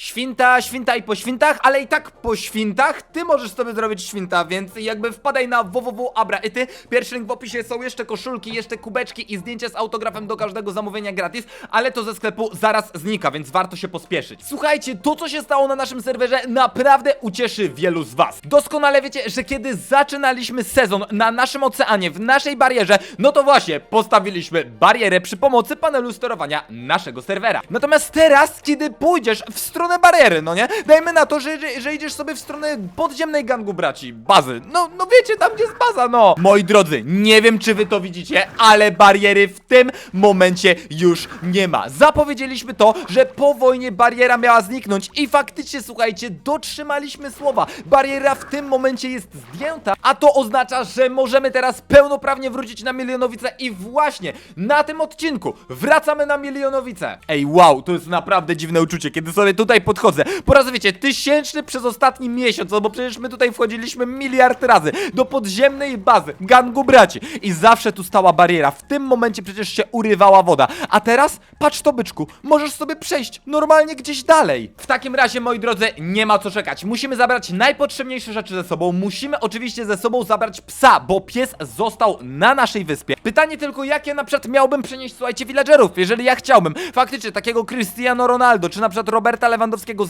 Świnta, świnta i po świntach, ale i tak po świntach ty możesz sobie zrobić świnta, więc jakby wpadaj na www.abraity. Pierwszy link w opisie są jeszcze koszulki, jeszcze kubeczki i zdjęcia z autografem do każdego zamówienia gratis, ale to ze sklepu zaraz znika, więc warto się pospieszyć. Słuchajcie, to co się stało na naszym serwerze naprawdę ucieszy wielu z was. Doskonale wiecie, że kiedy zaczynaliśmy sezon na naszym oceanie, w naszej barierze, no to właśnie postawiliśmy barierę przy pomocy panelu sterowania naszego serwera. Natomiast teraz, kiedy pójdziesz w stronę bariery, no nie? Dajmy na to, że, że, że idziesz sobie w stronę podziemnej gangu braci, bazy. No, no wiecie, tam gdzie jest baza, no. Moi drodzy, nie wiem czy wy to widzicie, ale bariery w tym momencie już nie ma. Zapowiedzieliśmy to, że po wojnie bariera miała zniknąć i faktycznie, słuchajcie, dotrzymaliśmy słowa. Bariera w tym momencie jest zdjęta, a to oznacza, że możemy teraz pełnoprawnie wrócić na Milionowice i właśnie na tym odcinku wracamy na Milionowice. Ej, wow, to jest naprawdę dziwne uczucie, kiedy sobie tutaj podchodzę. Po raz, wiecie, tysięczny przez ostatni miesiąc, no bo przecież my tutaj wchodziliśmy miliard razy do podziemnej bazy gangu braci i zawsze tu stała bariera. W tym momencie przecież się urywała woda. A teraz, patrz to byczku, możesz sobie przejść normalnie gdzieś dalej. W takim razie, moi drodzy, nie ma co czekać. Musimy zabrać najpotrzebniejsze rzeczy ze sobą. Musimy oczywiście ze sobą zabrać psa, bo pies został na naszej wyspie. Pytanie tylko, jak ja na przykład miałbym przenieść, słuchajcie, villagerów, jeżeli ja chciałbym faktycznie takiego Cristiano Ronaldo, czy na przykład Roberta Lewandowskiego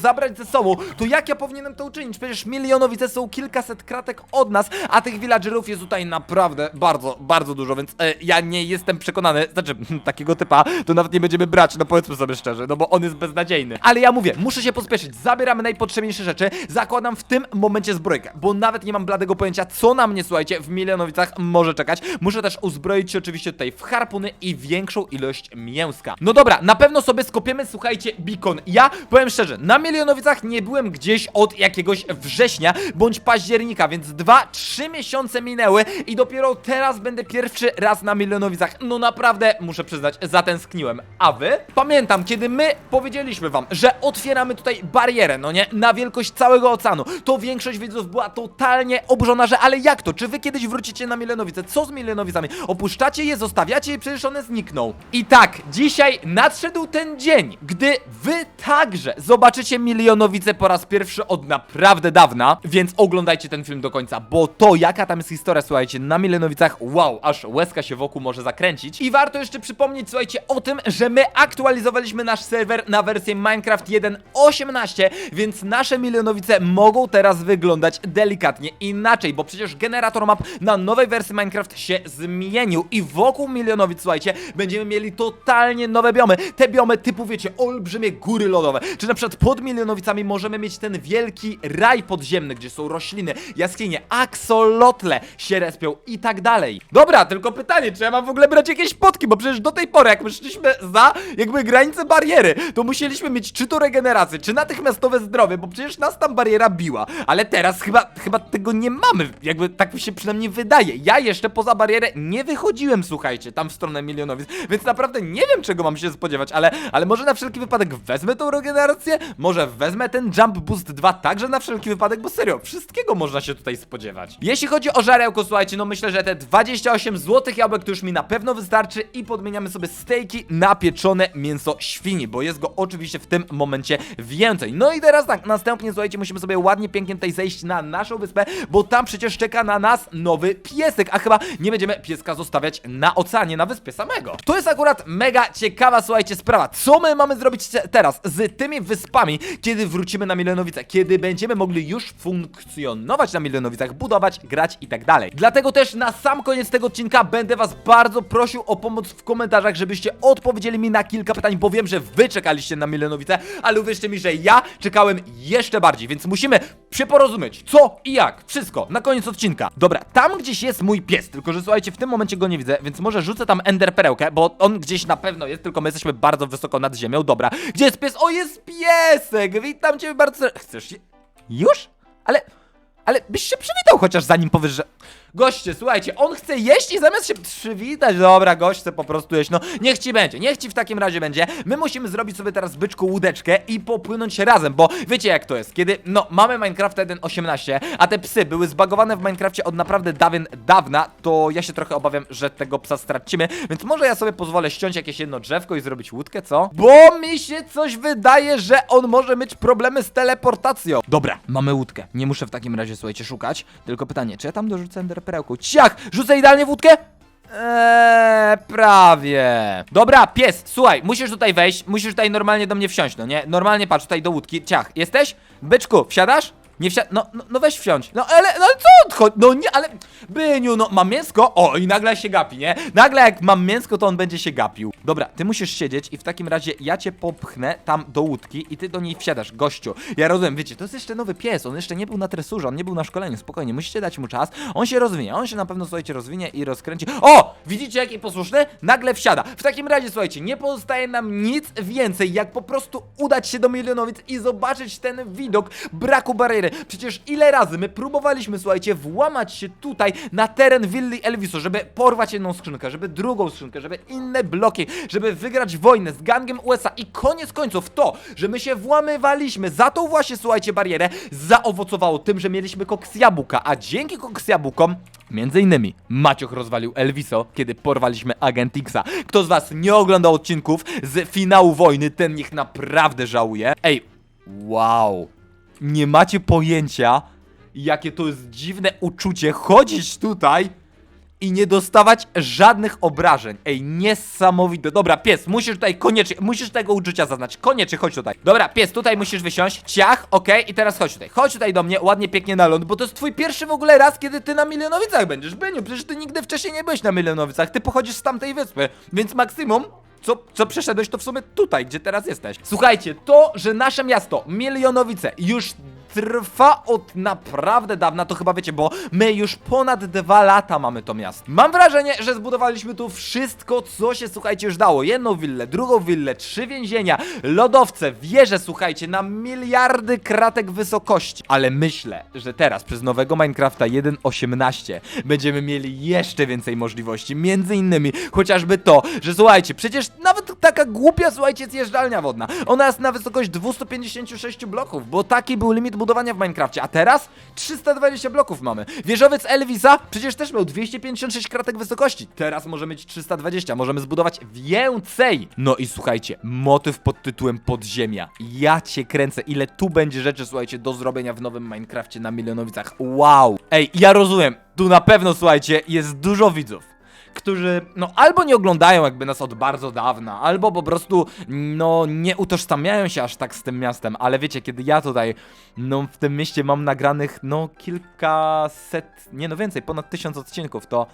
zabrać ze sobą, to jak ja powinienem to uczynić? Przecież milionowice są kilkaset kratek od nas, a tych villagerów jest tutaj naprawdę bardzo, bardzo dużo, więc e, ja nie jestem przekonany, znaczy takiego typa to nawet nie będziemy brać, no powiedzmy sobie szczerze, no bo on jest beznadziejny. Ale ja mówię, muszę się pospieszyć, zabieramy najpotrzebniejsze rzeczy, zakładam w tym momencie zbrojkę, bo nawet nie mam bladego pojęcia, co na mnie, słuchajcie, w milionowicach może czekać. Muszę też uzbroić się oczywiście tutaj w harpuny i większą ilość mięska. No dobra, na pewno sobie skopiemy, słuchajcie, beacon. Ja powiem szczerze, na milionowicach nie byłem gdzieś od jakiegoś września bądź października, więc dwa, trzy miesiące minęły i dopiero teraz będę pierwszy raz na milionowicach. No naprawdę, muszę przyznać, zatęskniłem. A wy? Pamiętam, kiedy my powiedzieliśmy wam, że otwieramy tutaj barierę, no nie? Na wielkość całego oceanu. To większość widzów była totalnie oburzona, że ale jak to? Czy wy kiedyś wrócicie na milionowice? Co z milionowicami? Opuszczacie je, zostawiacie je, przecież one znikną. I tak, dzisiaj nadszedł ten dzień, gdy wy także zobaczycie milionowice po raz pierwszy od naprawdę dawna, więc oglądajcie ten film do końca, bo to jaka tam jest historia, słuchajcie, na milionowicach, wow, aż łezka się wokół może zakręcić. I warto jeszcze przypomnieć, słuchajcie, o tym, że my aktualizowaliśmy nasz serwer na wersję Minecraft 1.18, więc nasze milionowice mogą teraz wyglądać delikatnie inaczej, bo przecież generator map na nowej wersji Minecraft się zmienił i wokół milionowic, słuchajcie, będziemy mieli totalnie nowe biomy. Te biomy typu, wiecie, olbrzymie góry lodowe, czy na przykład pod milionowicami możemy mieć ten wielki raj podziemny, gdzie są rośliny, jaskinie, aksolotle się respią i tak dalej. Dobra, tylko pytanie, czy ja mam w ogóle brać jakieś potki, bo przecież do tej pory, jak my szliśmy za jakby granicę bariery, to musieliśmy mieć czy to regenerację, czy natychmiastowe zdrowie, bo przecież nas tam bariera biła, ale teraz chyba, chyba tego nie mamy, jakby tak mi się przynajmniej wydaje. Ja jeszcze poza barierę nie wychodziłem, słuchajcie, tam w stronę milionowic, więc naprawdę nie wiem czego mam się spodziewać, ale, ale może na wszelki wypadek wezmę tą regenerację, może wezmę ten Jump Boost 2 także na wszelki wypadek, bo serio, wszystkiego można się tutaj spodziewać. Jeśli chodzi o żarełko, słuchajcie, no myślę, że te 28 złotych jabłek to już mi na pewno wystarczy i podmieniamy sobie stejki na pieczone mięso świni, bo jest go oczywiście w tym momencie więcej. No i teraz tak, następnie słuchajcie, musimy sobie ładnie, pięknie tutaj zejść na naszą wyspę, bo tam przecież czeka na nas nowy piesek, a chyba nie będziemy pieska zostawiać na oceanie, na wyspie samego. To jest akurat mega ciekawa, słuchajcie, sprawa. Co my mamy zrobić te- teraz z tymi wyspami, kiedy wrócimy na Milionowice, kiedy będziemy mogli już funkcjonować na Milionowicach, budować, grać i tak dalej. Dlatego też na sam koniec tego odcinka będę was bardzo prosił o pomoc w komentarzach, żebyście odpowiedzieli mi na kilka pytań, bo wiem, że wy czekaliście na Milionowice, ale uwierzcie mi, że ja czekałem jeszcze bardziej, więc musimy się porozumieć, co i jak, wszystko, na koniec odcinka. Dobra, tam gdzieś jest mój pies, tylko że słuchajcie, w tym momencie go nie widzę, więc może rzucę tam ender perełkę, bo on gdzieś na pewno jest, tylko my jesteśmy bardzo wysoko nad ziemią, dobra. Gdzie jest pies? O, jest piesek! Witam cię bardzo... Chcesz je... Już? Ale... Ale byś się przywitał chociaż zanim powiesz, że... Goście, słuchajcie, on chce jeść i zamiast się przywitać, dobra, gość chce po prostu jeść, no niech ci będzie, niech ci w takim razie będzie. My musimy zrobić sobie teraz byczku łódeczkę i popłynąć razem, bo wiecie jak to jest, kiedy, no, mamy Minecraft 1.18, a te psy były zbagowane w Minecrafcie od naprawdę dawien dawna, to ja się trochę obawiam, że tego psa stracimy, więc może ja sobie pozwolę ściąć jakieś jedno drzewko i zrobić łódkę, co? Bo mi się coś wydaje, że on może mieć problemy z teleportacją. Dobra, mamy łódkę, nie muszę w takim razie, słuchajcie, szukać, tylko pytanie, czy ja tam dorzucę enderperełką? Ciach! Rzucę idealnie w łódkę? Eee, prawie. Dobra, pies, słuchaj, musisz tutaj wejść, musisz tutaj normalnie do mnie wsiąść, no nie? Normalnie patrz tutaj do łódki. Ciach, jesteś? Byczku, wsiadasz? Nie wsia... No, no, no weź wsiądź. No ale, no ale co odchodzi? No nie, ale... Byniu, no mam mięsko? O, i nagle się gapi, nie? Nagle jak mam mięsko, to on będzie się gapił. Dobra, ty musisz siedzieć i w takim razie ja cię popchnę tam do łódki i ty do niej wsiadasz, gościu. Ja rozumiem, wiecie, to jest jeszcze nowy pies, on jeszcze nie był na tresurze, on nie był na szkoleniu, spokojnie, musicie dać mu czas. On się rozwinie, on się na pewno, słuchajcie, rozwinie i rozkręci. O! Widzicie, jaki posłuszny? Nagle wsiada. W takim razie, słuchajcie, nie pozostaje nam nic więcej, jak po prostu udać się do Milionowic i zobaczyć ten widok braku bariery. Przecież ile razy my próbowaliśmy, słuchajcie, włamać się tutaj na teren willi Elviso, żeby porwać jedną skrzynkę, żeby drugą skrzynkę, żeby inne bloki, żeby wygrać wojnę z gangiem USA i koniec końców to, że my się włamywaliśmy za tą właśnie, słuchajcie, barierę, zaowocowało tym, że mieliśmy koks jabłka, a dzięki koks jabłkom Między innymi Maciuch rozwalił Elviso, kiedy porwaliśmy Agent Xa. Kto z was nie oglądał odcinków z finału wojny, ten niech naprawdę żałuje. Ej, wow. Nie macie pojęcia, jakie to jest dziwne uczucie chodzić tutaj i nie dostawać żadnych obrażeń. Ej, niesamowite. Dobra, pies, musisz tutaj koniecznie, musisz tego uczucia zaznać. Koniecznie, chodź tutaj. Dobra, pies, tutaj musisz wysiąść. Ciach, okej, i teraz chodź tutaj. Chodź tutaj do mnie, ładnie, pięknie na ląd, bo to jest twój pierwszy w ogóle raz, kiedy ty na Milionowicach będziesz. Byniu, przecież ty nigdy wcześniej nie byłeś na Milionowicach. Ty pochodzisz z tamtej wyspy, więc maksimum co, co przeszedłeś, to w sumie tutaj, gdzie teraz jesteś. Słuchajcie, to, że nasze miasto, Milionowice, już trwa od naprawdę dawna, to chyba wiecie, bo my już ponad dwa lata mamy to miasto. Mam wrażenie, że zbudowaliśmy tu wszystko, co się, słuchajcie, już dało. Jedną willę, drugą willę, trzy więzienia, lodowce, wieże, słuchajcie, na miliardy kratek wysokości. Ale myślę, że teraz przez nowego Minecrafta 1.18 będziemy mieli jeszcze więcej możliwości. Między innymi chociażby to, że słuchajcie, przecież nawet taka głupia, słuchajcie, zjeżdżalnia wodna. Ona jest na wysokość 256 bloków, bo taki był limit budowania w Minecrafcie, a teraz 320 bloków mamy. Wieżowiec Elvisa przecież też miał 256 kratek wysokości. Teraz może mieć 320, możemy zbudować więcej. No i słuchajcie, motyw pod tytułem Podziemia. Ja cię kręcę, ile tu będzie rzeczy, słuchajcie, do zrobienia w nowym Minecrafcie na Milionowicach. Wow. Ej, ja rozumiem, tu na pewno, słuchajcie, jest dużo widzów którzy no albo nie oglądają jakby nas od bardzo dawna, albo po prostu no nie utożsamiają się aż tak z tym miastem, ale wiecie, kiedy ja tutaj no w tym mieście mam nagranych no kilkaset, nie no więcej, ponad tysiąc odcinków, to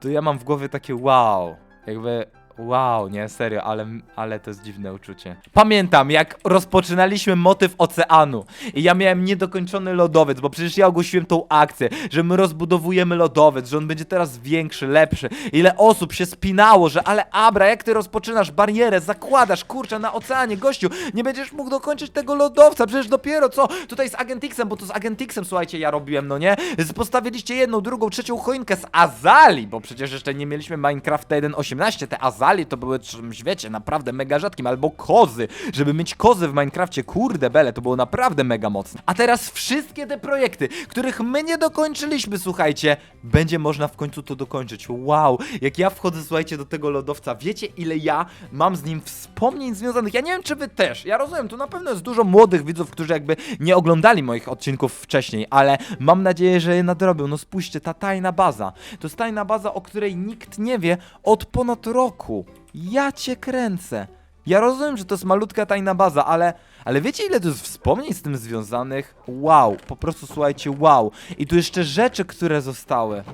to ja mam w głowie takie wow, jakby Wow, nie, serio, ale, ale to jest dziwne uczucie. Pamiętam, jak rozpoczynaliśmy motyw oceanu i ja miałem niedokończony lodowiec, bo przecież ja ogłosiłem tą akcję, że my rozbudowujemy lodowiec, że on będzie teraz większy, lepszy. Ile osób się spinało, że ale Abra, jak ty rozpoczynasz barierę, zakładasz, kurczę, na oceanie, gościu, nie będziesz mógł dokończyć tego lodowca, przecież dopiero co, tutaj z Agentixem, bo to z Agentixem, słuchajcie, ja robiłem, no nie? Postawiliście jedną, drugą, trzecią choinkę z Azali, bo przecież jeszcze nie mieliśmy Minecrafta 1.18, te Azali to były czymś, wiecie, naprawdę mega rzadkim, albo kozy, żeby mieć kozy w Minecrafcie, kurde bele, to było naprawdę mega mocne. A teraz wszystkie te projekty, których my nie dokończyliśmy, słuchajcie, będzie można w końcu to dokończyć. Wow, jak ja wchodzę, słuchajcie, do tego lodowca, wiecie ile ja mam z nim wspomnień związanych? Ja nie wiem, czy wy też, ja rozumiem, tu na pewno jest dużo młodych widzów, którzy jakby nie oglądali moich odcinków wcześniej, ale mam nadzieję, że je nadrobią. No spójrzcie, ta tajna baza, to jest tajna baza, o której nikt nie wie od ponad roku. Ja cię kręcę. Ja rozumiem, że to jest malutka tajna baza, ale, ale wiecie ile tu jest wspomnień z tym związanych? Wow, po prostu słuchajcie, wow. I tu jeszcze rzeczy, które zostały.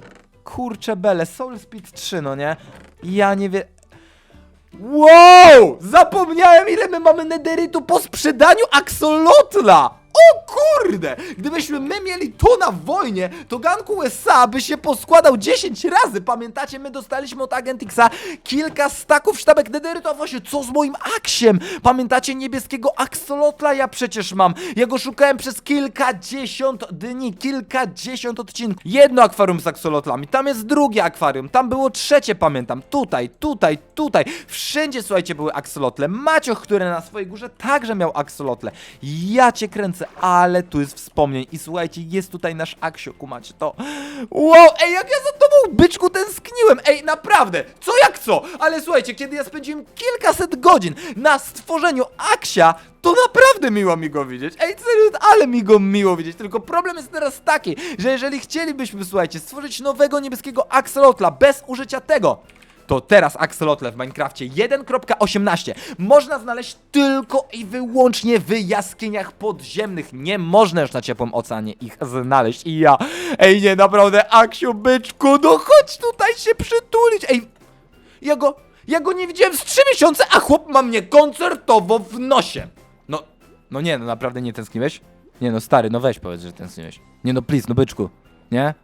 Kurcze bele, Soul Speed 3, no nie? Ja nie wiem... Wow! Zapomniałem ile my mamy nederytu po sprzedaniu Axolotla! O kurde! Gdybyśmy my mieli to na wojnie, to gang USA by się poskładał 10 razy. Pamiętacie, my dostaliśmy od Agentixa kilka staków sztabek nederytu, a właśnie co z moim aksiem? Pamiętacie niebieskiego aksolotla? Ja przecież mam. Ja go szukałem przez kilkadziesiąt dni, kilkadziesiąt odcinków. Jedno akwarium z aksolotlami, tam jest drugie akwarium, tam było trzecie, pamiętam. Tutaj, tutaj, tutaj. Wszędzie, słuchajcie, były aksolotle. Macioch, który na swojej górze także miał aksolotle. Ja cię kręcę, ale tu jest wspomnień. I słuchajcie, jest tutaj nasz aksio, kumacie to. Wow, ej, jak ja za tobą, byczku, tęskniłem. Ej, naprawdę, co jak co? Ale słuchajcie, kiedy ja spędziłem kilkaset godzin na stworzeniu aksia, to naprawdę miło mi go widzieć. Ej, serio, ale mi go miło widzieć. Tylko problem jest teraz taki, że jeżeli chcielibyśmy, słuchajcie, stworzyć nowego niebieskiego axolotla bez użycia tego, to teraz axolotle w Minecrafcie 1.18 można znaleźć tylko i wyłącznie w jaskiniach podziemnych. Nie można już na ciepłym oceanie ich znaleźć. I ja, ej nie, naprawdę, Aksiu, byczku, no chodź tutaj się przytulić. Ej, ja go, ja go nie widziałem z 3 miesiące, a chłop ma mnie koncertowo w nosie. No, no nie, no naprawdę nie tęskniłeś? Nie no, stary, no weź powiedz, że tęskniłeś. Nie no, please, no byczku, nie?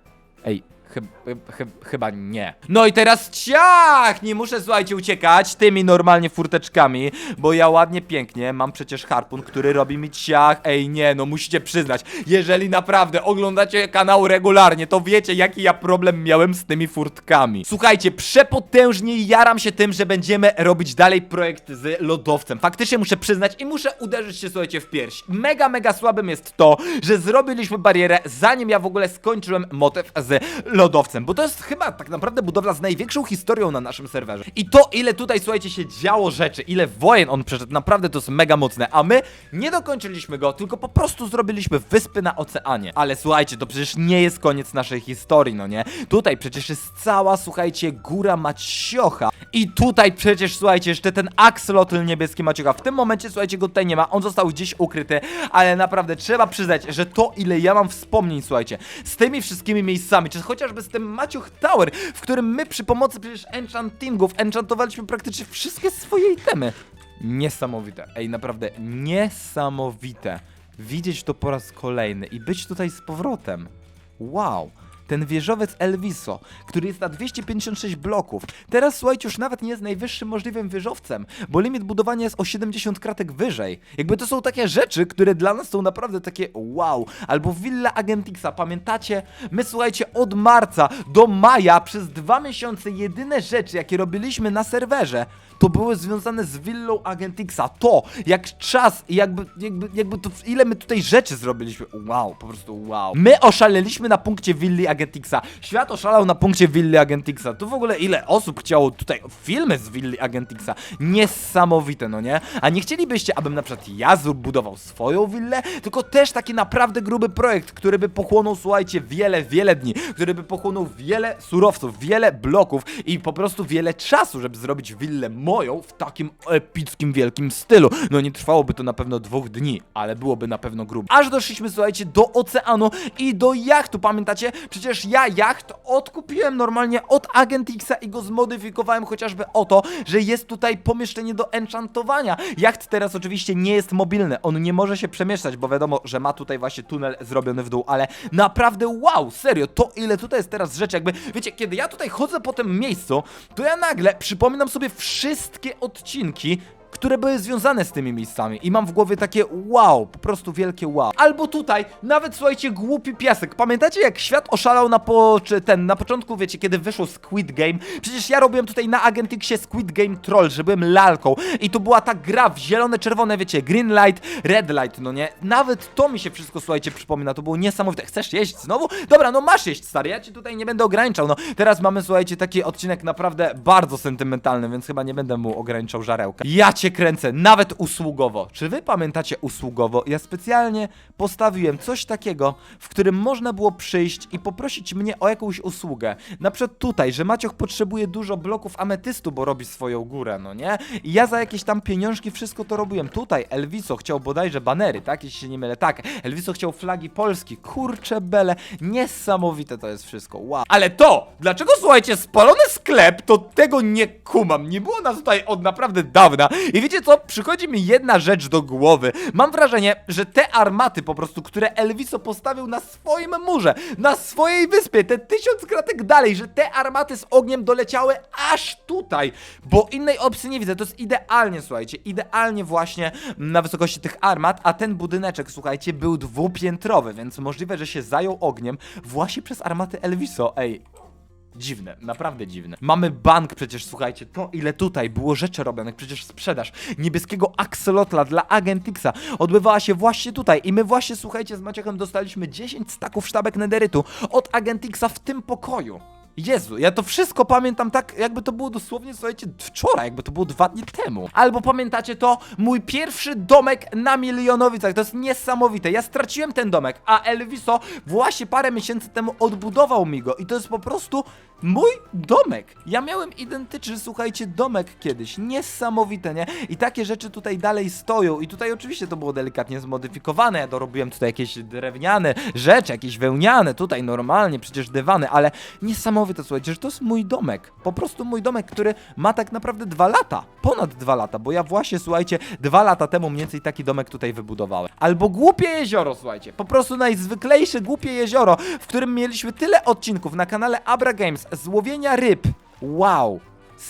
Ej, chyb, chyb, chyba nie. No i teraz ciach! Nie muszę, słuchajcie, uciekać tymi normalnie furteczkami, bo ja ładnie, pięknie mam przecież harpun, który robi mi ciach. Ej, nie, no musicie przyznać, jeżeli naprawdę oglądacie kanał regularnie, to wiecie, jaki ja problem miałem z tymi furtkami. Słuchajcie, przepotężnie jaram się tym, że będziemy robić dalej projekt z lodowcem. Faktycznie muszę przyznać i muszę uderzyć się, słuchajcie, w pierś. Mega, mega słabym jest to, że zrobiliśmy barierę, zanim ja w ogóle skończyłem motyw z lodowcem, bo to jest chyba tak naprawdę budowla z największą historią na naszym serwerze. I to, ile tutaj, słuchajcie, się działo rzeczy, ile wojen on przeszedł, naprawdę to jest mega mocne, a my nie dokończyliśmy go, tylko po prostu zrobiliśmy wyspy na oceanie. Ale słuchajcie, to przecież nie jest koniec naszej historii, no nie? Tutaj przecież jest cała, słuchajcie, góra Maciocha. I tutaj przecież, słuchajcie, jeszcze ten axolotl niebieski Maciocha. W tym momencie, słuchajcie, go tutaj nie ma, on został gdzieś ukryty, ale naprawdę trzeba przyznać, że to, ile ja mam wspomnień, słuchajcie, z tymi wszystkimi miejscami, czy chociażby z tym Maciuch Tower, w którym my przy pomocy przecież enchantingów enchantowaliśmy praktycznie wszystkie swoje itemy. Niesamowite, ej, naprawdę niesamowite. Widzieć to po raz kolejny i być tutaj z powrotem. Wow. Ten wieżowiec Elviso, który jest na 256 bloków. Teraz słuchajcie, już nawet nie jest najwyższym możliwym wieżowcem, bo limit budowania jest o 70 kratek wyżej. Jakby to są takie rzeczy, które dla nas są naprawdę takie wow. Albo Villa Agentixa, pamiętacie? My słuchajcie, od marca do maja przez dwa miesiące jedyne rzeczy, jakie robiliśmy na serwerze, to były związane z willą Agentixa. To, jak czas, jakby, jakby, jakby to, ile my tutaj rzeczy zrobiliśmy. Wow, po prostu wow. My oszaleliśmy na punkcie willi Agentixa. Świat oszalał na punkcie willi Agentixa. Tu w ogóle ile osób chciało tutaj filmy z willi Agentixa. Niesamowite, no nie? A nie chcielibyście, abym na przykład ja budował swoją willę, tylko też taki naprawdę gruby projekt, który by pochłonął, słuchajcie, wiele, wiele dni, który by pochłonął wiele surowców, wiele bloków i po prostu wiele czasu, żeby zrobić willę moją w takim epickim, wielkim stylu. No nie trwałoby to na pewno dwóch dni, ale byłoby na pewno grube. Aż doszliśmy, słuchajcie, do oceanu i do jachtu, pamiętacie? Przecież ja jacht odkupiłem normalnie od Agentixa i go zmodyfikowałem chociażby o to, że jest tutaj pomieszczenie do enchantowania. Jacht teraz oczywiście nie jest mobilny, on nie może się przemieszczać, bo wiadomo, że ma tutaj właśnie tunel zrobiony w dół, ale naprawdę wow, serio, to ile tutaj jest teraz rzeczy, jakby, wiecie, kiedy ja tutaj chodzę po tym miejscu, to ja nagle przypominam sobie wszystkie odcinki, które były związane z tymi miejscami i mam w głowie takie wow, po prostu wielkie wow. Albo tutaj, nawet słuchajcie, głupi piasek. Pamiętacie jak świat oszalał na po... czy ten, na początku, wiecie, kiedy wyszło Squid Game? Przecież ja robiłem tutaj na Agentixie Squid Game Troll, że byłem lalką i to była ta gra w zielone, czerwone, wiecie, green light, red light, no nie? Nawet to mi się wszystko, słuchajcie, przypomina, to było niesamowite. Chcesz jeść znowu? Dobra, no masz jeść, stary, ja ci tutaj nie będę ograniczał, no. Teraz mamy, słuchajcie, taki odcinek naprawdę bardzo sentymentalny, więc chyba nie będę mu ograniczał żarełka. Ja cię kręcę, nawet usługowo. Czy wy pamiętacie usługowo? Ja specjalnie postawiłem coś takiego, w którym można było przyjść i poprosić mnie o jakąś usługę. Na przykład tutaj, że Macioch potrzebuje dużo bloków ametystu, bo robi swoją górę, no nie? I ja za jakieś tam pieniążki wszystko to robiłem. Tutaj Elviso chciał bodajże banery, tak? Jeśli się nie mylę, tak. Elviso chciał flagi Polski. Kurcze bele, niesamowite to jest wszystko. Wow. Ale to, dlaczego słuchajcie, spalony sklep, to tego nie kumam. Nie było nas tutaj od naprawdę dawna. I wiecie co? Przychodzi mi jedna rzecz do głowy. Mam wrażenie, że te armaty po prostu, które Elviso postawił na swoim murze, na swojej wyspie, te tysiąc kratek dalej, że te armaty z ogniem doleciały aż tutaj, bo innej opcji nie widzę. To jest idealnie, słuchajcie, idealnie właśnie na wysokości tych armat, a ten budyneczek, słuchajcie, był dwupiętrowy, więc możliwe, że się zajął ogniem właśnie przez armaty Elviso. Ej, Dziwne, naprawdę dziwne. Mamy bank przecież, słuchajcie, to ile tutaj było rzeczy robionych, przecież sprzedaż niebieskiego axolotla dla Agentixa odbywała się właśnie tutaj i my właśnie, słuchajcie, z Maciechem dostaliśmy 10 staków sztabek nederytu od Agentixa w tym pokoju. Jezu, ja to wszystko pamiętam tak, jakby to było dosłownie, słuchajcie, wczoraj, jakby to było dwa dni temu. Albo pamiętacie to, mój pierwszy domek na Milionowicach, to jest niesamowite. Ja straciłem ten domek, a Elviso właśnie parę miesięcy temu odbudował mi go i to jest po prostu mój domek. Ja miałem identyczny, słuchajcie, domek kiedyś. Niesamowite, nie? I takie rzeczy tutaj dalej stoją i tutaj oczywiście to było delikatnie zmodyfikowane. Ja dorobiłem tutaj jakieś drewniane rzeczy, jakieś wełniane, tutaj normalnie, przecież dywany, ale niesamowite, słuchajcie, że to jest mój domek. Po prostu mój domek, który ma tak naprawdę dwa lata. Ponad dwa lata, bo ja właśnie, słuchajcie, dwa lata temu mniej więcej taki domek tutaj wybudowałem. Albo głupie jezioro, słuchajcie. Po prostu najzwyklejsze głupie jezioro, w którym mieliśmy tyle odcinków na kanale Abra Games z łowienia ryb. Wow.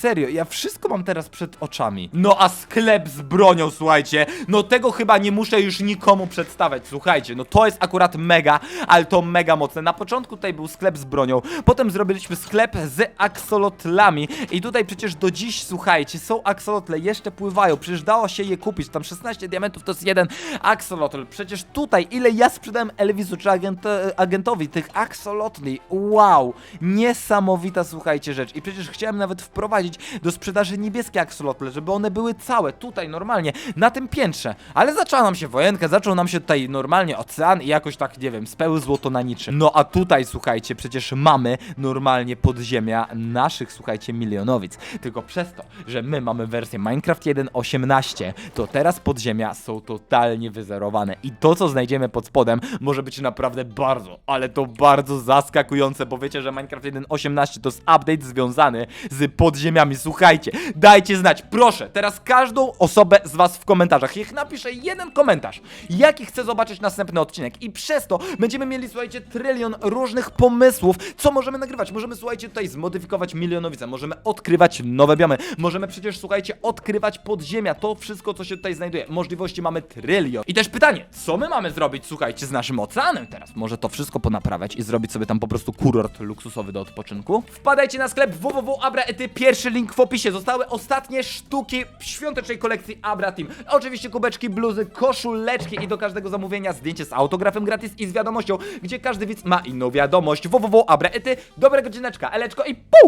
Serio, ja wszystko mam teraz przed oczami. No a sklep z bronią, słuchajcie, no tego chyba nie muszę już nikomu przedstawiać, słuchajcie, no to jest akurat mega, ale to mega mocne. Na początku tutaj był sklep z bronią, potem zrobiliśmy sklep z aksolotlami i tutaj przecież do dziś, słuchajcie, są aksolotle, jeszcze pływają, przecież dało się je kupić, tam 16 diamentów to jest jeden aksolotl. Przecież tutaj, ile ja sprzedałem Elvisu czy agent, agentowi tych aksolotli, wow, niesamowita, słuchajcie, rzecz. I przecież chciałem nawet wprowadzić do sprzedaży niebieskie aksolotle, żeby one były całe, tutaj normalnie, na tym piętrze. Ale zaczęła nam się wojenka, zaczął nam się tutaj normalnie ocean i jakoś tak, nie wiem, spełzło to na niczym. No a tutaj, słuchajcie, przecież mamy normalnie podziemia naszych, słuchajcie, milionowic. Tylko przez to, że my mamy wersję Minecraft 1.18, to teraz podziemia są totalnie wyzerowane. I to, co znajdziemy pod spodem, może być naprawdę bardzo, ale to bardzo zaskakujące, bo wiecie, że Minecraft 1.18 to jest update związany z podziemiami. Słuchajcie, dajcie znać, proszę, teraz każdą osobę z was w komentarzach, niech napisze jeden komentarz, jaki chce zobaczyć następny odcinek i przez to będziemy mieli, słuchajcie, trylion różnych pomysłów, co możemy nagrywać. Możemy, słuchajcie, tutaj zmodyfikować milionowice, możemy odkrywać nowe biomy, możemy przecież, słuchajcie, odkrywać podziemia, to wszystko, co się tutaj znajduje. Możliwości mamy trylion. I też pytanie, co my mamy zrobić, słuchajcie, z naszym oceanem teraz? Może to wszystko ponaprawiać i zrobić sobie tam po prostu kurort luksusowy do odpoczynku? Wpadajcie na sklep www.abraety, pierwszy link w opisie. Zostały ostatnie sztuki świątecznej kolekcji Abra Team. Oczywiście kubeczki, bluzy, koszuleczki i do każdego zamówienia zdjęcie z autografem gratis i z wiadomością, gdzie każdy widz ma inną wiadomość. www.abraety, dobrego dzineczka, eleczko i pół!